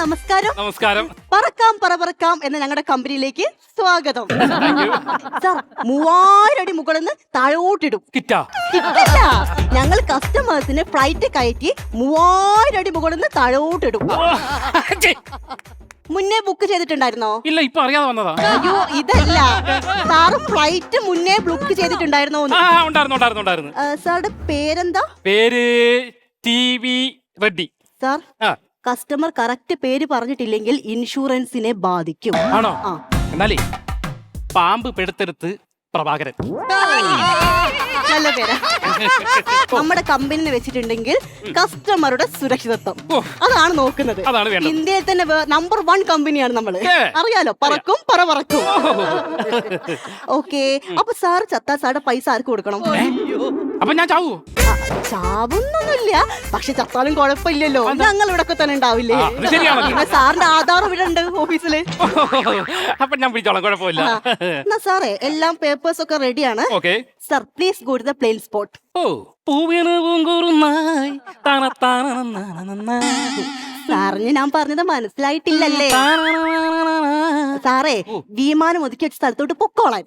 നമസ്കാരം. നമസ്കാരം. പറക്കാം പറ പറക്കാം എന്ന ഞങ്ങളുടെ കമ്പനിയിലേക്ക് സ്വാഗതം. സാർ മൂവായിരം അടി മുകളിൽ നിന്ന് താഴോട്ടിടും. കിറ്റാ. കിട്ടില്ല ഞങ്ങൾ കസ്റ്റമേഴ്സിന് ഫ്ലൈറ്റ് കയറ്റി മൂവായിരം അടി മുകളിൽ നിന്ന് താഴോട്ടിടും മുന്നേ ബുക്ക് ചെയ്തിട്ടുണ്ടായിരുന്നോ? ഇല്ല ഇപ്പൊ അറിയാതെ വന്നതാ. അയ്യോ ഇതല്ല. സാറ് ഫ്ലൈറ്റ് മുന്നേ ബുക്ക് ചെയ്തിട്ടുണ്ടായിരുന്നോ ആ ഉണ്ടായിരുന്നു ഉണ്ടായിരുന്നു ഉണ്ടായിരുന്നു. സാറുടെ പേരെന്താ? പേര് ടി വി റെഡ്ഡി. സാർ ആ. കസ്റ്റമർ കറക്റ്റ് പേര് പറഞ്ഞിട്ടില്ലെങ്കിൽ ഇൻഷുറൻസിനെ ബാധിക്കും. ആണോ? ആ. എന്നാലേ പാമ്പ് പെടുത്തെടുത്ത് പ്രഭാകരൻ. നല്ല പേരാ. നമ്മുടെ കമ്പനിനെ വെച്ചിട്ടുണ്ടെങ്കിൽ കസ്റ്റമറുടെ സുരക്ഷിതത്വം. അതാണ് നോക്കുന്നത്. അതാണ് വേണ്ടത്. ഇന്ത്യയിൽ തന്നെ നമ്പർ വൺ കമ്പനിയാണ് നമ്മൾ ഏ. അറിയാലോ? പറക്കും പറ പറക്കും. ഓക്കെ അപ്പൊ സാർ ചത്താ സാറുടെ പൈസ ആർക്ക് കൊടുക്കണം? അപ്പൊ ഞാൻ ചാവൂ? ആ, ചാവുന്നൊന്നുമില്ല. പക്ഷെ ചത്താലും കുഴപ്പമില്ലല്ലോ. ഞങ്ങൾ ഇവിടെ തന്നെ ഉണ്ടാവില്ലേ? ആ, അത് ശരിയാണല്ലോ. പിന്നെ സാറിന്റെ ആധാർ ഇവിടെ ഉണ്ട് ഓഫീസിൽ. അപ്പൊ ഞാൻ പിടിച്ചോളാം കുഴപ്പമില്ല. എന്നാ സാറേ എല്ലാം പേപ്പേഴ്സ് ഒക്കെ റെഡിയാണ് okay. Sir please go to the plane spot ഓ പൂവീണ് പൂങ്കുറുന്നായി. തണ തണ സാറിന് ഞാൻ പറഞ്ഞത് മനസ്സിലായിട്ടില്ലല്ലേ? സാറേ വിമാനം ഒതുക്കി വെച്ച സ്ഥലത്തോട്ട് പൊക്കോളാൻ.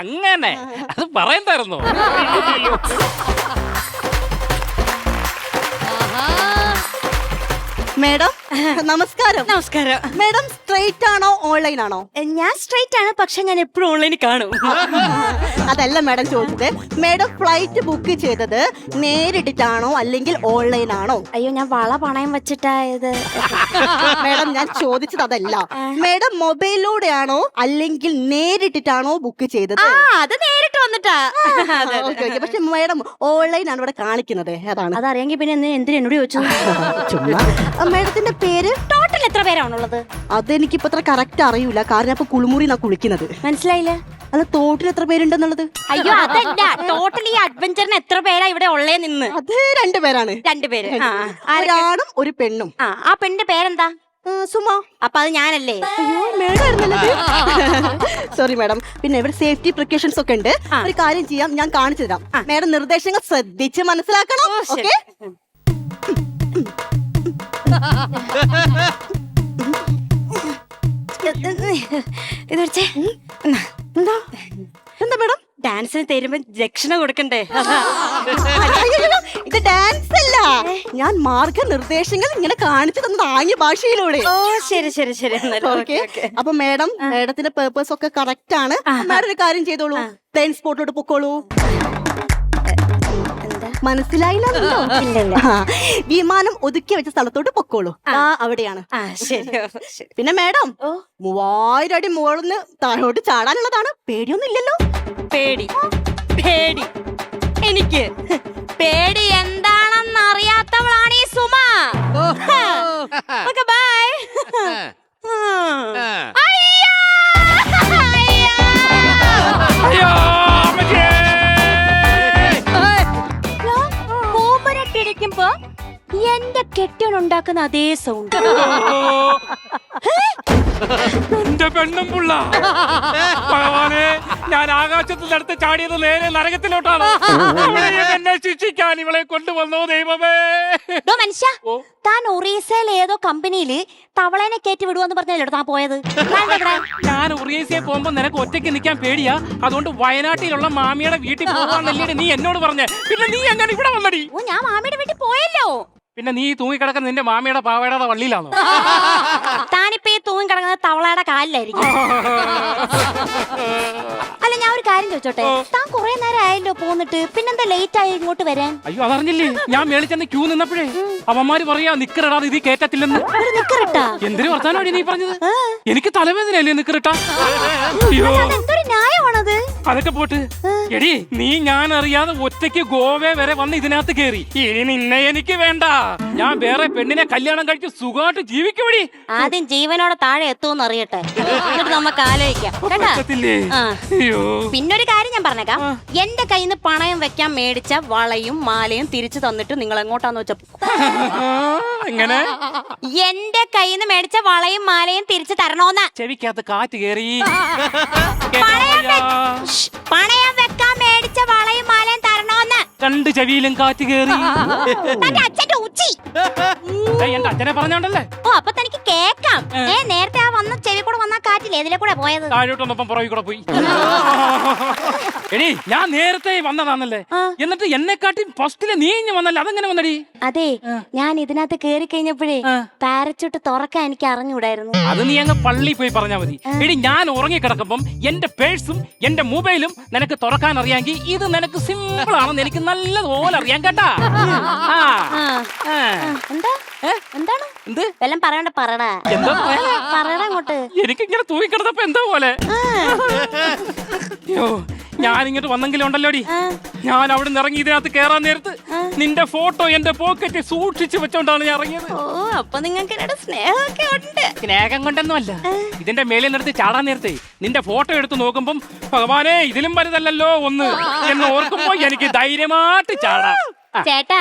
അങ്ങനെ. അത് പറയണ്ടായിരുന്നോ? മേഡം നമസ്കാരം. നമസ്കാരം. മേഡം സ്ട്രൈറ്റ് ആണോ ഓൺലൈൻ ആണോ? ഞാൻ സ്ട്രൈറ്റ് ആണ് പക്ഷെ ഞാൻ എപ്പോഴും ഓൺലൈനിൽ കാണും. അതല്ല മേഡം ചോദിച്ചത് മേഡം ഫ്ലൈറ്റ് ബുക്ക് ചെയ്തത് നേരിട്ടിട്ടാണോ അല്ലെങ്കിൽ ഓൺലൈൻ ആണോ? അയ്യോ ഞാൻ വള പണയം വെച്ചിട്ടായത് മേഡം ഞാൻ ചോദിച്ചത് അതല്ല. മേഡം മൊബൈലിലൂടെയാണോ അല്ലെങ്കിൽ നേരിട്ടിട്ടാണോ ബുക്ക് ചെയ്തത്? അത് നേരിട്ട് വന്നിട്ടാ. പക്ഷെ മേഡം ഓൺലൈൻ ആണ് ഇവിടെ കാണിക്കുന്നത്. അതാണ് അതറിയെങ്കിൽ പിന്നെ എന്തിനാ എന്നോട് ചോദിച്ചു ചുമ്മാ. മേഡത്തിന്റെ പേര് ടോട്ടൽ എത്ര പേരാണുള്ളത്? അതെനിക്കിപ്പോ അത്ര കറക്റ്റ് അറിയില്ല കാരണം ഇപ്പൊ കുളിമുറി നാ കുളിക്കുന്നത്. മനസ്സിലായില്ല? അല്ല തോട്ടിൽ എത്ര പേരുണ്ടെന്നുള്ളത്? അയ്യോ അതല്ല. ടോട്ടൽ ഈ അഡ്വഞ്ചറിന് എത്ര പേരാ ഇവിടെ ഉള്ളേ നിന്ന്? അത് രണ്ടുപേരാണ് രണ്ടുപേര് ആ ആ, ഒരാണും ഒരു പെണ്ണും. ആ ആ പെണ്ണിന്റെ പേരെന്താ? ആ, സുമ. അപ്പൊ അത് ഞാനല്ലേ? അയ്യോ മേഡം സോറി മാഡം പിന്നെ ഇവിടെ സേഫ്റ്റി പ്രിക്കോഷൻസ് ഒക്കെ ഉണ്ട്. ഒരു കാര്യം ചെയ്യാം. ഞാൻ കാണിച്ചു തരാം. മാഡം നിർദ്ദേശങ്ങൾ ശ്രദ്ധിച്ച് മനസ്സിലാക്കണം. ശരി. ഓക്കെ ഇത് വെച്ചേ എന്താ? എന്താ മേഡം? ഡാൻസിന് തരുമ്പോ ദക്ഷിണ കൊടുക്കണ്ടേ? ഇത് ഡാൻസ് അല്ല ഞാൻ മാർഗനിർദ്ദേശങ്ങൾ ഇങ്ങനെ കാണിച്ചു തന്നത് ആംഗ്യ ഭാഷയിലൂടെ. ഓ ശരി ശരി ശരി. ഓക്കെ. അപ്പൊ മേഡം മേഡത്തിന്റെ പേർപ്പസ് ഒക്കെ കറക്റ്റ് ആണ്. മേഡം ഒരു കാര്യം ചെയ്തോളൂ. പ്ലെയിൻ സ്പോട്ടിലോട്ട് പൊക്കോളൂ. എന്താ മനസ്സിലായില്ലല്ലോ വിമാനം ഒതുക്കി വെച്ച സ്ഥലത്തോട്ട് പൊക്കോളൂ. ആ. അവിടെയാണ്. ആ ശരി ശരി. പിന്നെ മേഡം മൂവായിരം അടി മുകളിൽ താഴോട്ട് ചാടാനുള്ളതാണ്. പേടിയൊന്നും ഇല്ലല്ലോ പേടി പേടി. എനിക്ക് പേടി എന്താണെന്ന് അറിയാത്തവളാണ് ഈ സുമ. Okay bye. എന്റെ കെട്ടിയനുണ്ടാക്കുന്ന അതേ സൗണ്ട് എന്റെ പെണ്ണും പുള്ള. ഭഗവാനെ ഞാൻ ആകാശത്തിൽ നടത്ത് ചാടിയത് നേരെ നരകത്തിലോട്ടാണ്. എന്നെ ശിക്ഷിക്കാൻ ഇവളെ കൊണ്ടുവന്നോ ദൈവമേ. ഡോ മനുഷ്യ. താൻ ഒറീസയിൽ ഏതോ കമ്പനിയിൽ തവളേനെ കയറ്റി വിടുവെന്ന് പറഞ്ഞല്ലോ താൻ പോയത്? ഞാൻ ഒറീസയെ പോകുമ്പോ നിനക്ക് ഒറ്റയ്ക്ക് നിൽക്കാൻ പേടിയാ. അതുകൊണ്ട് വയനാട്ടിലുള്ള മാമിയുടെ വീട്ടിൽ പോകാൻ നീ എന്നോട് പറഞ്ഞേ. പിന്നെ നീ എങ്ങനെ ഇവിടെ വന്നടി? ഞാൻ മാമിയുടെ വീട്ടിൽ പോയല്ലോ. പിന്നെ നീ തൂങ്ങിക്കിടക്കുന്ന നിന്റെ മാമിയുടെ പാവയുടെ വള്ളിയിലാണോ? താനിപ്പോ ഈ തൂങ്ങി കിടക്കുന്നത് തവളയുടെ കാലിലായിരിക്കും. ഒരു കാര്യം ചോദിച്ചോട്ടെ? താൻ കുറെ നേരം ആയല്ലോ പോന്നിട്ട്. പിന്നെന്താ ലേറ്റ് ആയി ഇങ്ങോട്ട് വരാൻ? അയ്യോ അതറിഞ്ഞില്ലേ? ഞാൻ മേളിൽ ചെന്ന് ക്യൂ നിന്നപ്പോഴേ അവന്മാര് പറയാ നിക്കറിടാതെ ഇത് കേറ്റത്തില്ലെന്ന്. നിക്കറിട്ടാ? എന്തിനു വർത്താനോടി നീ പറഞ്ഞത്? എനിക്ക് തലവേദനയല്ലേ നിക്കറിട്ടാ? അയ്യോ. ന്യായമാണത്? അതൊക്കെ പോട്ട്. എടി നീ ഞാൻ അറിയാതെ ഒറ്റയ്ക്ക് ഗോവ വരെ വന്ന് ഇതിനകത്ത് കേറി. ഇനി നിന്നെ എനിക്ക് വേണ്ട. ഞാൻ വേറെ പെണ്ണിനെ കല്യാണം കഴിച്ച് സുഖമായിട്ട് ജീവിക്കുമടി. ആദ്യം ജീവനോടെ താഴെ എത്തുമെന്ന് അറിയട്ടെ. എന്നിട്ട് നമുക്ക് ആലോചിക്കാം. കേട്ടാ? പറ്റത്തില്ലേ? പിന്നൊരു കാര്യം ഞാൻ പറഞ്ഞേക്കാം. എന്റെ കയ്യിൽ നിന്ന് പണയം വെക്കാൻ മേടിച്ച വളയും മാലയും തിരിച്ചു തന്നിട്ട് നിങ്ങൾ എങ്ങോട്ടാന്ന് വെച്ച ഇങ്ങനെ എന്റെ കയ്യിൽ നിന്ന് മേടിച്ച വളയും മാലയും തിരിച്ചു തരണോന്ന്. ചെവിക്കകത്ത് കാറ്റ് കേറി. പണയം വെ- പണയം വെക്കാൻ മേടിച്ച വളയും മാലയും തരണോന്ന്. രണ്ട് ചെവിയിലും കാറ്റ് കേറി. തന്റെ അച്ഛന്റെ ഉച്ചി. എന്റെ അച്ഛനെ പറഞ്ഞോണ്ടല്ലേ? ഓ അപ്പൊ തനിക്ക് കേക്കാം. ഏ. നേരത്തെ ആ വന്ന ചെവി കൂടെ വന്ന കാറ്റില്ലേ? ഇതിലെ കൂടെ പോയത്. താഴോട്ട് വന്നപ്പം കൂടെ പോയി. എടി ഞാൻ നേരത്തെ വന്നതാണല്ലേ? എന്നിട്ട് എന്നെക്കാട്ടി ഫസ്റ്റിൽ നീ ഇഞ്ഞ് വന്നല്ലേ? അതെങ്ങനെ വന്നടി? അതെ ഞാൻ ഇതിനകത്ത് കേറി കഴിഞ്ഞപ്പോഴേ. പാരച്ചൂട്ട് തുറക്കാൻ എനിക്ക് അറിഞ്ഞൂടായിരുന്നു അത് നീ അങ്ങ് പള്ളി പോയി പറഞ്ഞാ മതി. എടി ഞാൻ ഉറങ്ങി കിടക്കുമ്പം എന്റെ പേഴ്സും എന്റെ മൊബൈലും നിനക്ക് തുറക്കാൻ അറിയാമെങ്കിൽ ഇത് നിനക്ക് സിമ്പിൾ ആണെന്ന് എനിക്ക് നല്ലതുപോലെ അറിയാം കേട്ടാ. എന്താ? എന്താണ്? എന്ത്? എല്ലാം പറയണ്ട പറടാ? പറയടാ അങ്ങോട്ട്. തൂങ്ങിക്കിടന്നപ്പോ എന്താ പോലെ? അയ്യോ ഞാൻ ഇങ്ങോട്ട് വന്നെങ്കിലും ഉണ്ടല്ലോടി. ഞാൻ അവിടെ നിന്ന് ഇറങ്ങി ഇതിനകത്ത് കേറാൻ നേരത്ത് നിന്റെ ഫോട്ടോ എന്റെ പോക്കറ്റ് സൂക്ഷിച്ചു വെച്ചോണ്ടാണ് ഞാൻ ഇറങ്ങിയത്. ഓ അപ്പൊ നിങ്ങൾക്ക് എന്നോട് സ്നേഹമൊക്കെ ഉണ്ട്. സ്നേഹം കൊണ്ടൊന്നുമല്ല. ഇതിന്റെ മേലിൽ നിർത്തി ചാടാൻ നേരത്തെ നിന്റെ ഫോട്ടോ എടുത്ത് നോക്കുമ്പം ഭഗവാനെ ഇതിലും വലുതല്ലല്ലോ ഒന്ന് എന്ന് ഓർക്കുമ്പോ എനിക്ക് ധൈര്യമായിട്ട് ചാടാം. ചേട്ടാ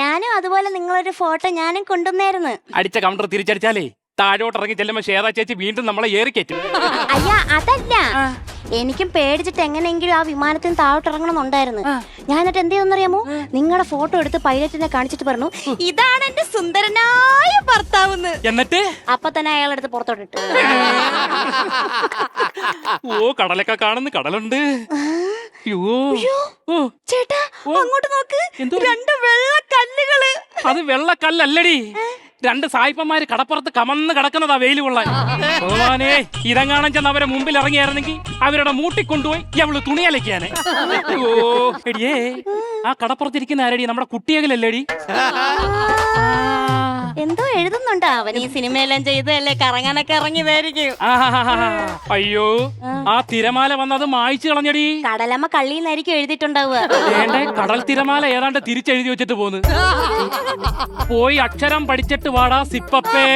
ഞാനും അതുപോലെ നിങ്ങളൊരു ഫോട്ടോ ഞാനും കൊണ്ടുവന്നായിരുന്നു. അടിച്ച കൗണ്ടർ തിരിച്ചടിച്ചാലേ താഴോട്ട് ഇറങ്ങി ചെല്ലുമ്പോ ഷേറാ ചേച്ചി വീണ്ടും നമ്മളെ ഏറിക്കയറ്റും അയ്യ അതല്ല. എനിക്കും പേടിച്ചിട്ട് എങ്ങനെയെങ്കിലും ആ വിമാനത്തിൽ താഴോട്ട് ഇറങ്ങണമെന്നുണ്ടായിരുന്നു. ഞാൻ എന്നിട്ട് എന്ത് ചെയ്യുന്നറിയാമോ നിങ്ങളുടെ ഫോട്ടോ എടുത്ത് പൈലറ്റിനെ കാണിച്ചിട്ട് പറഞ്ഞു ഇതാണ് എന്റെ സുന്ദരനായ ഭർത്താവ് എന്നിട്ട്? അപ്പൊ തന്നെ അയാളെടുത്ത് പുറത്തോട്ടിട്ട് ഓ കടലൊക്കെ കാണുന്നു കടലുണ്ട്. ചേട്ടാ അങ്ങോട്ട് നോക്ക്? രണ്ട് വെള്ള കല്ലുകൾ. അത് വെള്ളക്കല്ലല്ലടി രണ്ട് സായിപ്പന്മാര് കടപ്പുറത്ത് കമന്ന് കിടക്കുന്നതാ വെയിൽ കൊള്ളാൻ. ഭഗവാനെ ഇതങ്ങാണം ചെന്ന് അവരെ മുമ്പിൽ ഇറങ്ങിയായിരുന്നെങ്കിൽ അവരുടെ മൂട്ടി കൊണ്ടുപോയി അവൾ തുണിയലക്കാനെ ഓ എടിയേ. ആ കടപ്പുറത്തിരിക്കുന്ന ആരടി? നമ്മുടെ കുട്ടിയകലല്ലേടി. എന്തോ എഴുതുന്നുണ്ട് അവൻ ഈ സിനിമയെല്ലാം ചെയ്തല്ലേ കറങ്ങാനൊക്കെ ഇറങ്ങി വേരിക്കും അയ്യോ ആ തിരമാല വന്നത് മായിച്ചു കളഞ്ഞടി. കടലമ്മ കള്ളിന്നായിരിക്കും എഴുതിയിട്ടുണ്ടാവുക. വേണ്ടേ കടൽ തിരമാല ഏതാണ്ട് തിരിച്ചെഴുതി വെച്ചിട്ട് പോന്ന്. പോയി അക്ഷരം പഠിച്ചിട്ട് വാടാ സിപ്പപ്പേ.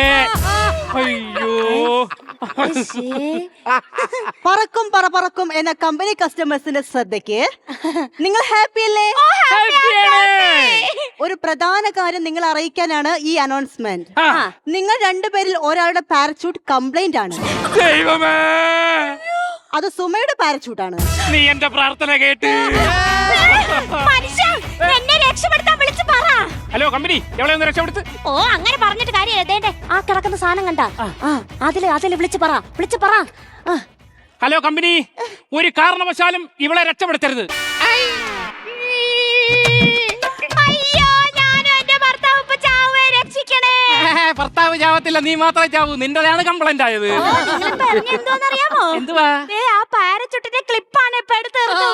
അയ്യോ. പറക്കും പറ പറക്കും എന്ന കമ്പനി കസ്റ്റമേഴ്സിന്റെ ശ്രദ്ധയ്ക്ക് നിങ്ങൾ ഹാപ്പി അല്ലേ? ഒരു പ്രധാന കാര്യം നിങ്ങൾ അറിയിക്കാനാണ് ഈ അനൗൺസ്മെന്റ് ആ, നിങ്ങൾ രണ്ടുപേരിൽ ഒരാളുടെ പാരച്യൂട്ട് കംപ്ലൈന്റ് ആണ്. ദൈവമേ. അത് സുമയുടെ പാരച്യൂട്ട് ആണ്. നീ എന്റെ പ്രാർത്ഥന കേട്ട്. എന്നെ രക്ഷപ്പെടുത്താൻ വിളിച്ചു പറ. ഹലോ കമ്പനി എവിടെ ഒന്ന് രക്ഷപ്പെടുത്ത്. ഓ അങ്ങനെ പറഞ്ഞിട്ട് കാര്യം എഴുതേണ്ടേ ആ കിടക്കുന്ന സാധനം കണ്ട. ആ. അതിൽ അതിൽ വിളിച്ചു പറ വിളിച്ചു പറ. ഹലോ കമ്പനി ഒരു കാരണവശാലും ഇവളെ രക്ഷപ്പെടുത്തരുത്. ഭർത്താവ് ചാവത്തില്ല നീ മാത്രമേ ചാവൂ. നിന്റെതാണ് കംപ്ലൈന്റ് ആയത്. എന്തുവാ? ആ പാരച്ചുട്ടിന്റെ ക്ലിപ്പാണ് ഇപ്പൊ എടുത്തെറിഞ്ഞത്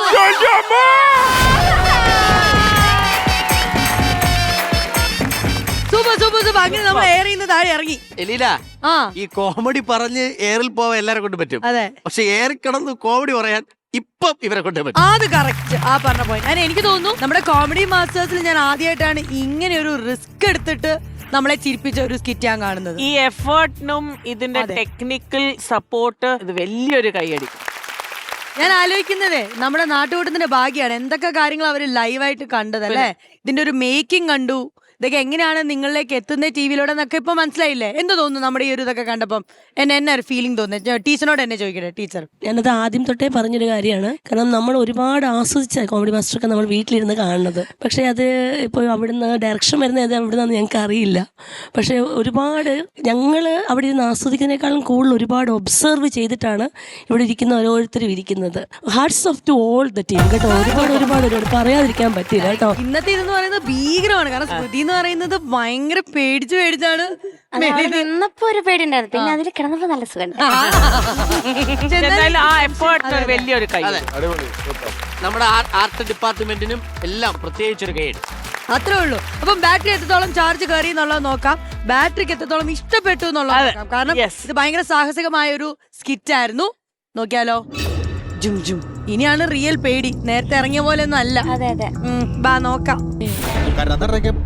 അങ്ങനെ നമ്മൾ എയർ ചെയ്യുന്ന താഴെ ഇറങ്ങി. എലീല ആ. ഈ കോമഡി പറഞ്ഞ് എയറിൽ പോവാൻ എല്ലാരെ കൊണ്ട് പറ്റും. അതെ. പക്ഷെ എയറിൽ കിടന്ന് കോമഡി പറയാൻ ഇപ്പം ഇവരെ കൊണ്ട് പറ്റും. അത് കറക്റ്റ് ആ പറഞ്ഞ പോയി അതിന് എനിക്ക് തോന്നുന്നു നമ്മുടെ കോമഡി മാസ്റ്റേഴ്സിൽ ഞാൻ ആദ്യമായിട്ടാണ് ഇങ്ങനെ ഒരു റിസ്ക് എടുത്തിട്ട് നമ്മളെ ചിരിപ്പിച്ച ഒരു സ്കിറ്റ് ഞാൻ കാണുന്നത്. ഈ എഫേർട്ടിനും ഇതിന്റെ അതെ. ടെക്നിക്കൽ സപ്പോർട്ട് ഇത് വലിയൊരു കൈയടി ഞാൻ ആലോചിക്കുന്നത് നമ്മുടെ നാട്ടുകൂട്ടത്തിന്റെ ഭാഗ്യമാണ് എന്തൊക്കെ കാര്യങ്ങൾ അവർ ലൈവായിട്ട് കണ്ടത് അല്ലേ ഇതിന്റെ ഒരു മേക്കിംഗ് കണ്ടു. ഇതൊക്കെ എങ്ങനെയാണ് നിങ്ങളിലേക്ക് എത്തുന്ന ടി വിയിലൂടെ എന്നൊക്കെ ഇപ്പൊ മനസ്സിലായില്ലേ? എന്ത് തോന്നുന്നു നമ്മുടെ ഈ ഒരു ഇതൊക്കെ കണ്ടപ്പം? എന്നെ എന്നെ ഒരു ഫീലിംഗ് തോന്നുന്നു? ടീച്ചറിനോട് എന്നെ ചോദിക്കട്ടെ ടീച്ചർ. ഞാനത് ആദ്യം തൊട്ടേ പറഞ്ഞൊരു കാര്യമാണ്. കാരണം നമ്മൾ ഒരുപാട് ആസ്വദിച്ച കോമഡി മാസ്റ്ററൊക്കെ നമ്മൾ വീട്ടിലിരുന്ന് കാണുന്നത്. പക്ഷേ അത് ഇപ്പോൾ അവിടുന്ന് ഡയറക്ഷൻ വരുന്നത് എവിടുന്നാന്ന് ഞങ്ങൾക്ക് അറിയില്ല. പക്ഷേ ഒരുപാട് ഞങ്ങൾ അവിടെ ഇരുന്ന് ആസ്വദിക്കുന്നതിനേക്കാളും കൂടുതൽ ഒരുപാട് ഒബ്സർവ് ചെയ്തിട്ടാണ് ഇവിടെ ഇരിക്കുന്ന ഓരോരുത്തരും ഇരിക്കുന്നത്. Hats off to all the team കേട്ടോ ഒരുപാട് ഒരുപാട് ഒരുപാട് പറയാതിരിക്കാൻ പറ്റില്ല കേട്ടോ. ഇന്നത്തെ ഇതെന്ന് പറയുന്നത് ഭീകരമാണ്. കാരണം എന്ന് പറയുന്നത് ഭയങ്കര പേടിച്ച് പേടിച്ചാണ് നിന്നപ്പോ ഒരു പേടിണ്ടായിരുന്നു പിന്നെ അതിൽ കിടന്നപ്പോ നല്ല സുഖം എന്തായാലും ആ എഫേർട്ടിന് ഒരു വലിയൊരു കൈ. നമ്മുടെ ആർട്ട് ഡിപ്പാർട്ട്മെന്റിനും എല്ലാം പ്രത്യേകിച്ചൊരു ഗൈഡ് അത്രേ ഉള്ളൂ. അപ്പം ബാറ്ററി എത്രത്തോളം ചാർജ് കയറി എന്നുള്ളത് നോക്കാം. ബാറ്ററിക്ക് എത്രത്തോളം ഇഷ്ടപ്പെട്ടു എന്നുള്ളത് നോക്കാം. കാരണം ഇത് ഭയങ്കര സാഹസികമായ ഒരു സ്കിറ്റ് ആയിരുന്നു. നോക്കിയാലോ. ജും ജും. ഇനിയാണ് റിയൽ പേടി. നേരത്തെ ഇറങ്ങിയ പോലെ ഒന്നും അല്ല. അതെ അതെ. ഉം, ബാ നോക്കാം.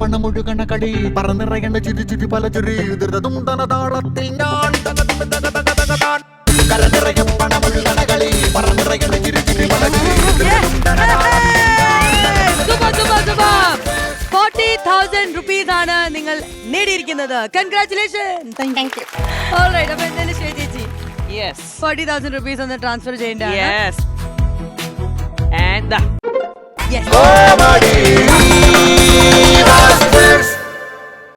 പണമൊഴുകണ കടി പറന്നിറയേണ്ട ചിരി ചിരി പല ചിരി ധൃതതും തന ഞാൻ തക തക തക തക താൻ. കരനിറയെ പണമൊഴുകണ കളി പറന്നിറയേണ്ട ചിരി ചിരി പല ചിരി ധൃതതും തന super super super forty thousand rupees ആണ് നിങ്ങൾ നേടിയിരിക്കുന്നത്. കൺഗ്രാറ്റുലേഷൻ താങ്ക് യു ഓൾറൈറ്റ് അപ്പൊ എന്തായാലും ശരി. yes. 40000 rupees on the transfer agenda yes. And the yes.